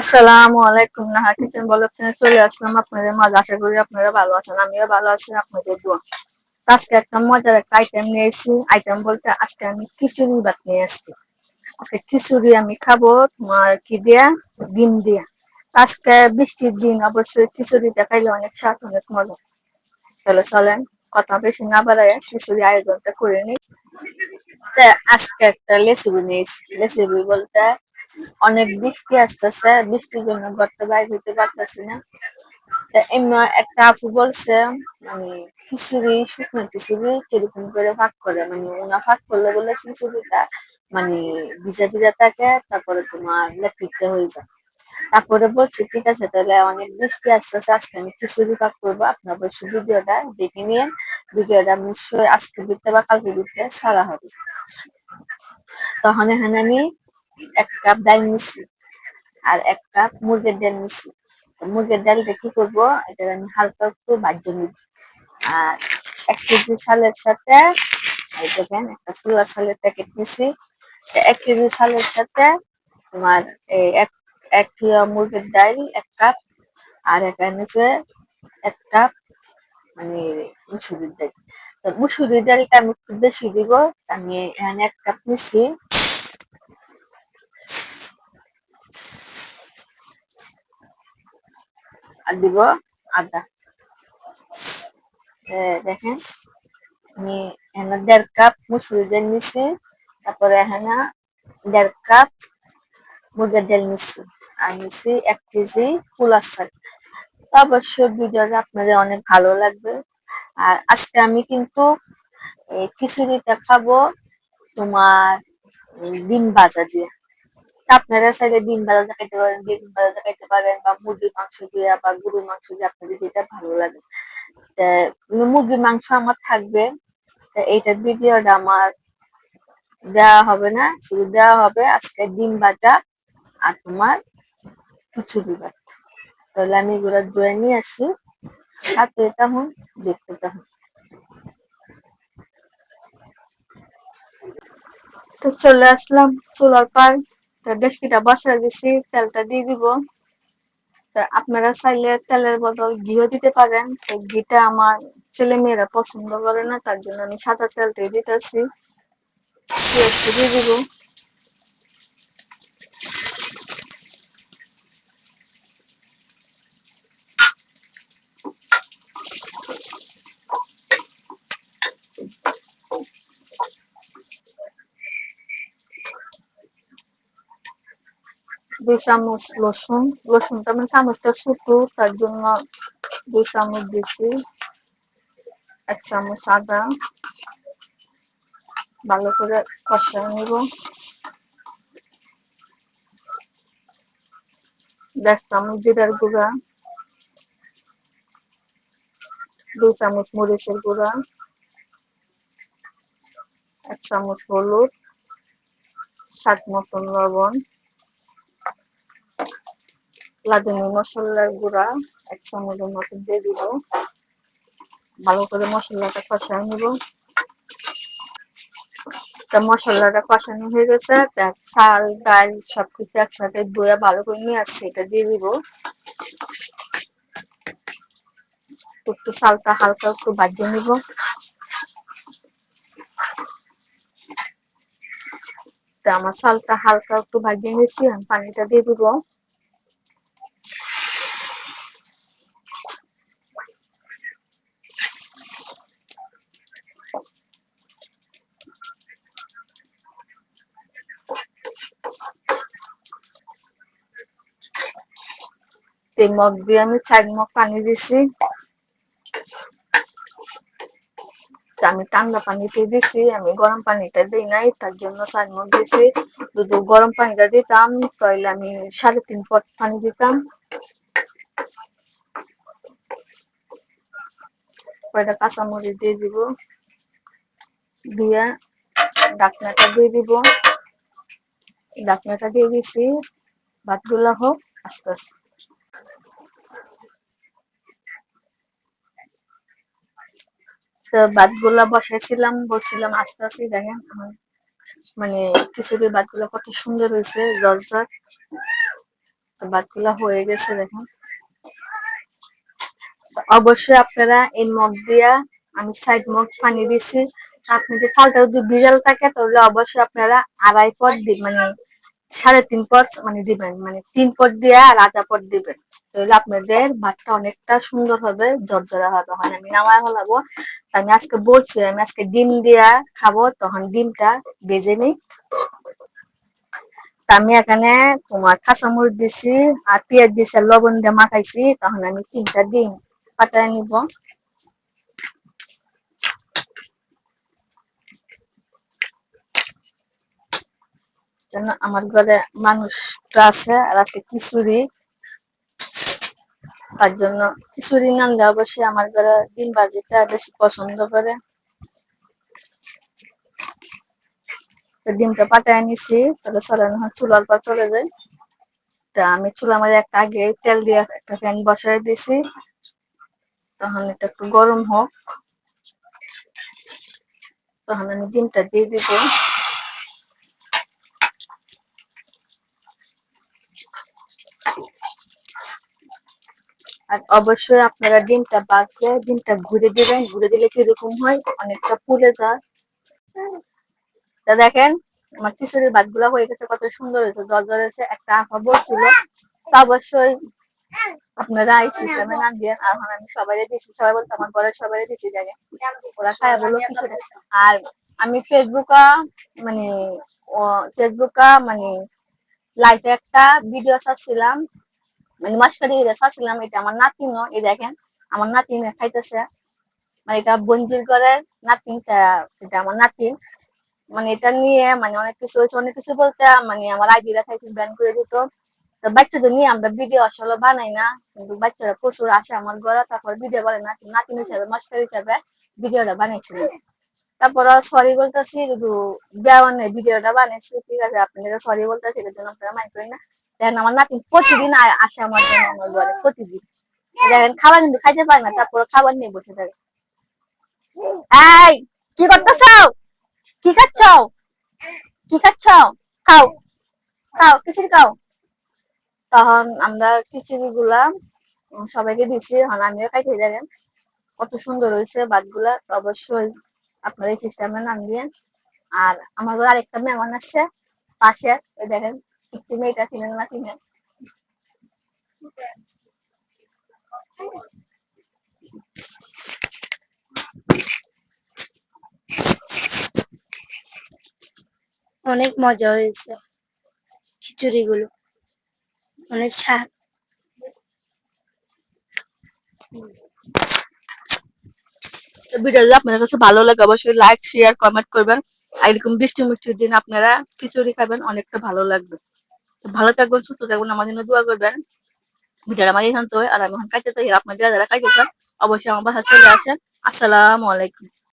আসসালামু আলাইকুম, নাহা কিচেন ব্লগে চলে আসলাম। আপনাদের মাঝে আশা করি আপনারা ভালো আছেন, আমিও ভালো আছি, আপনাদের দোয়া। আজকে একটা মজার একটা আইটেম নিয়ে এসেছি। আইটেম বলতে আজকে আমি খিচুড়ি ভাত নিয়ে এসেছি। আজকে খিচুড়ি আমি খাব তোমার কি দিয়া? ডিম দিয়া। আজকে বৃষ্টির দিন, অবশ্যই খিচুড়িটা খাইলে অনেক স্বাদ, অনেক মজা। তাহলে চলেন, কথা বেশি না বাড়ায় খিচুড়ি আয়োজনটা করে নিই। আজকে একটা রেসিপি নিয়েছি রেসিপি বলতে অনেক বৃষ্টি আসতেছে, বৃষ্টির জন্য ঘরটা বাইরে হইতে পারতেছি না। একটা আপু বলছে মানে খিচুড়ি, শুকনো খিচুড়ি কীরকম করে ভাগ করে। মানে ওনা ভাগ করলে বলে খিচুড়িটা মানে ভিজা ভিজা থাকে, তারপরে তোমার লেপিতে হয়ে যায়। তারপরে বলছি, ঠিক আছে, তাহলে অনেক বৃষ্টি আসতেছে, আজকে আমি খিচুড়ি ভাগ করব। আপনার অবশ্যই ভিডিওটা দেখে নিয়ে ভিডিওটা নিশ্চয়ই আজকে দিতে বা কালকে দিতে সারা হবে। তখন এখানে আমি এক কাপ ডাল নিছি আর এক কাপ মুরগের ডাল নিছি মুরগের ডালটা কি করব? এটা আমি হালকা একটু ভাজিয়ে নিব। আর এক কেজি চালের সাথে, এই দেখেন একটা ফুলা চালের প্যাকেট নিছি এক কেজি চালের সাথে তোমার এই এক এক মুরগের ডাল, এক কাপ আর এখানে হচ্ছে এক কাপ মানে মুসুরির ডাল। তো মুসুরির ডালটা আমি একটু বেশি দিব। আমি এখানে এক কাপ নিছি আর দিব আদা। দেখেন, আমি এখানে দেড় কাপ মুসুরি ডাল নিছি তারপরে এখানে দেড় কাপ মুগের ডাল নিছি আর নিছি এক কেজি পোলার চাল অবশ্যই ভিডিওটা আপনাদের অনেক ভালো লাগবে। আর আজকে আমি কিন্তু খিচুড়িটা খাব তোমার ডিম ভাজা দিয়ে। আপনারা চাইলে ডিম ভাজা খাইতে পারেন বেগুন ভাজা খাইতে পারেন বা মুরগির মাংস দিয়ে বা গরুর মাংস দিয়ে আপনাদের যেটা ভালো লাগে। মুরগির মাংস আমার থাকবে। এইটার ভিডিওটা আমার দেওয়া হবে না, শুধু দেওয়া হবে আজকে ডিম ভাজা আর তোমার খিচুড়ি ভাত। তাহলে আমি এগুলো ধুয়ে নিয়ে আসি সাথে তখন দেখতে তখন। তো চলে আসলাম, চুলার পার তো ডেস্কিটা বসা দিছি, তেলটা দিয়ে দিব। আপনারা চাইলে তেলের বদল ঘিও দিতে পারেন। তো ঘিটা আমার ছেলে মেয়েরা পছন্দ করে না, তার জন্য আমি সাদা তেলটাই দিতেছি। দিয়ে দিব। দুই চামচ রসুন রসুনটা মানে চামচটা ছোট, তার জন্য দুই চামচ দিছি। এক চামচ আদা। ভালো করে কষায় নিব। দেড় চামচ জিরার গুঁড়া, দুই চামচ মরিচের গুঁড়া, এক চামচ হলুদ, স্বাদ মতন লবণ। লাদুনি, মশলার গুঁড়া এক চামচের মতো দিয়ে দিব। ভালো করে মশলাটা কষায় নিব। তা মশলাটা কষানো হয়ে গেছে চাল, ডাল সবকিছু একসাথে ধুয়ে ভালো করে নিয়ে আসছে এটা দিয়ে দিব। একটু চালটা হালকা একটু বাজিয়ে নিব। তা আমার চালটা হালকা একটু ভাজিয়ে নিয়েছি, আমি পানিটা দিয়ে দিব। এই মগ দিয়ে আমি চার মগ পানি দিছি। আমি ঠান্ডা পানিতে দিছি, আমি গরম পানিটা দিই নাই, তার জন্য চার মগ দিছি। যদি গরম পানিটা দিতাম, তাহলে আমি সাড়ে তিন পট পানি দিতাম। কয়টা কাঁচামরিচ দিয়ে দিব, দিয়ে ডাকনাটা দিয়ে দিব। ডাকনাটা দিয়ে দিছি, ভাতগুলা হোক, আস্তে আস্তে। তো ভাতগুলা বসাইছিলাম, বলছিলাম, আস্তে আস্তে দেখেন মানে খিচুড়ি ভাতগুলো কত সুন্দর হয়েছে জর্জর তো ভাতগুলা হয়ে গেছে দেখুন। অবশ্যই আপনারা এই মগ দিয়া আমি সাইড মগ পানি দিছি। আপনি যদি চালটা যদি ভিজাল থাকে, তাহলে অবশ্যই আপনারা আড়াই পট মানে সাড়ে তিন পট মানে দিবেন মানে তিন পট দিয়ে আর আধা পট দিবেন। তাহলে আপনাদের ভাতটা অনেকটা সুন্দর হবে জর্জরা হবে। তখন আমি নামায় ফেলাবো। আমি আজকে বলছি, আমি আজকে ডিম দিয়া খাব, তখন ডিমটা ভেজে নিই। আমি এখানে তোমার কাঁচামরিচ দিছি আর পেঁয়াজ দিছি লবণ দিয়ে মাখাইছি, তখন আমি তিনটা ডিম পাটায় নিব। জন্য আমার ঘরে মানুষটা আছে আর আজকে খিচুড়ি। তার জন্য খিচুড়ি নানলে অবশ্যই আমার ঘরে ডিম ভাজিটা বেশি পছন্দ করে। ডিমটা পাটায় নিছি, তাহলে চলেন চুলার পর চলে যাই। তা আমি চুলা মাঝে একটা আগে তেল দিয়ে একটা ফ্যান বসাই দিছি। তখন এটা একটু গরম হোক। তখন আমি ডিমটা দিয়ে দিব। আর অবশ্যই আপনারা ডিমটা বাঁচলে, ডিমটা ঘুরে দিবেন, ঘুরে দিলে কীরকম হয়? অনেকটা ফুলে যায়। তা দেখেন, আমার খিচুড়ির ভাতগুলা হয়ে গেছে, কত সুন্দর হয়েছে জল জল হয়েছে একটা আঁকা বলছিল। তা অবশ্যই আপনারা এই সিস্টেমে নাম দিয়ে আর এখন আমি সবাই দিচ্ছি সবাই বলতে আমার ঘরের সবাই দিচ্ছি জায়গায় ওরা খায় খিচুড়ি। আর আমি ফেসবুকা মানে ফেসবুকা মানে লাইফে একটা ভিডিও ছাড়ছিলাম। মানে মাসকারি ছাড়ছিলাম, এটা আমার নাতিন এই দেখেন, আমার নাতিন খাইতেছে। মানে এটা বঞ্জির ঘরের নাতিনটা এটা আমার নাতিন মানে এটা নিয়ে মানে অনেক কিছু হয়েছে, অনেক কিছু বলতে মানে আমার আইডিটা খাইছে ব্যান করে দিত। তো বাচ্চাদের নিয়ে আমরা ভিডিও আসলে বানাই না, কিন্তু বাচ্চারা প্রচুর আসে আমার ঘরে, তারপর ভিডিও বানাই না নাতিন হিসাবে মাস্টার হিসাবে ভিডিওটা বানাইছিল। তারপর সরি বলতেছি বেওয়ানের ভিডিওটা বানাইছি ঠিক আছে আপনাদের সরি বলতেছি, এটার জন্য আপনারা মাইন্ড না। দেখেন, আমার নাতিন প্রতিদিন আসে আমার ঘরে, প্রতিদিন। দেখেন, খাবার কিন্তু খাইতে পারে না তারপর খাবার নিয়ে বসে থাকে। এই, কি করতেছ? কি খাচ্ছ? কি খাচ্ছ? খাও খাও, খিচুড়ি খাও। তখন আমরা খিচুড়ি গুলা সবাইকে দিছি, এখন আমিও খাইতে যাবেন কত সুন্দর হয়েছে ভাতগুলা অবশ্যই আপনারা এই সিস্টেমে নাম দিয়ে আর আমার ঘরে আরেকটা মেহমান আসছে পাশে ওই দেখেন পিচ্ছি মেয়েটা চিনেন না? চিনেন অনেক মজা হয়েছে খিচুড়ি গুলো অনেক স্বাদ। ভিডিও যদি আপনাদের কাছে ভালো লাগে, অবশ্যই লাইক শেয়ার কমেন্ট করবেন। আর এরকম বৃষ্টি মিষ্টির দিন আপনারা খিচুড়ি খাবেন, অনেকটা ভালো লাগবে। ভালো থাকবেন, সুস্থ থাকবেন, আমার জন্য দোয়া করবেন। ভিডিওটা আমার এখান তো আর আমি এখন কাজে তাই আপনার যারা যারা কাজে চান অবশ্যই আমার বাসা চলে আসেন। আসসালামু আলাইকুম।